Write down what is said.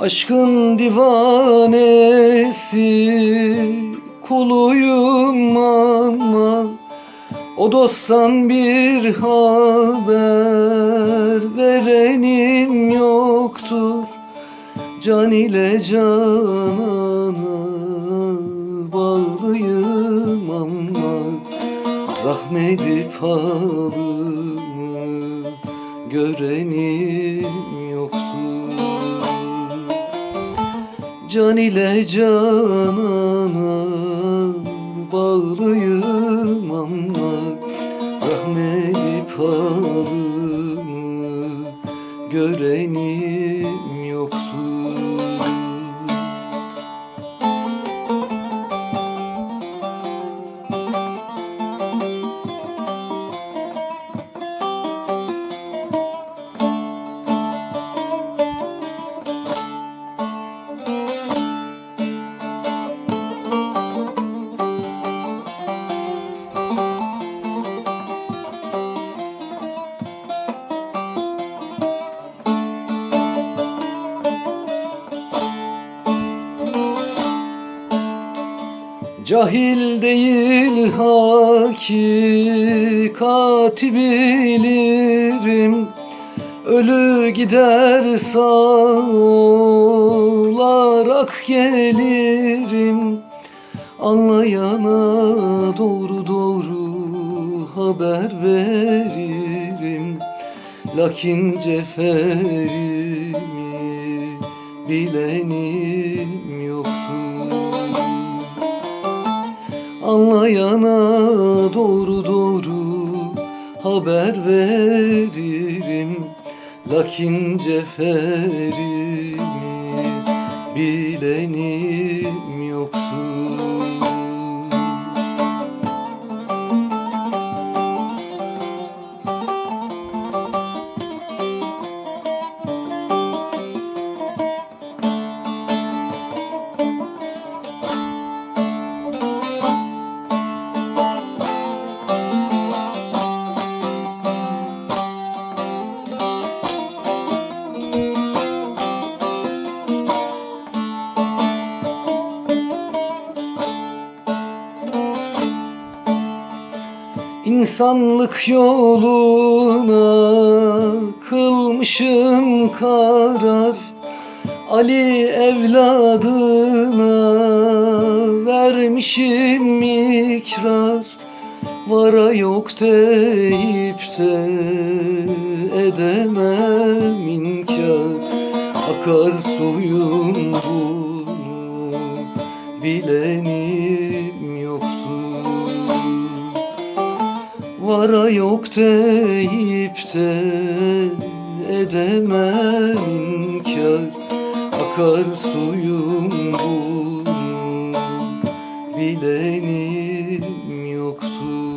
Aşkın divanesi kuluyum ama O dosttan bir haber verenim yoktur. Can ile canana bağlıyım ama Rahmedip halımı görenim yoktur Can ile canana bağlıyım ama Rahmedip halımı görenim yoktur Cahil değil hakikati bilirim. Ölü gider sağ olarak gelirim. Anlayana doğru doğru haber veririm. Lakin ceferimi bilenim yoktur Anlayana doğru doğru haber veririm. Lakin ceferimi bilenim yoktur İnsanlık yoluna kılmışım karar. Ali evladına vermişim ikrar Vara yok deyip de edemem inkar. Akar suyum bunu bilenim yoktur vara yok deyip de edemem inkar Akar suyum bunu bilenim yoktur